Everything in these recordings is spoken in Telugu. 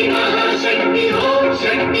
शक्ति महाशक्ति हो शक्ति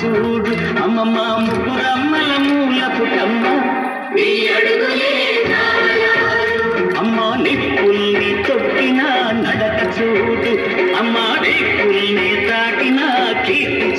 చూడు. అమ్మమ్మ ముగ్గురమ్మల మూల పుటమ్మ అమ్మ నిప్పుల్ని తొక్కిన నడక చూడు. అమ్మ నిప్పుల్ని తాకిన కీర్తి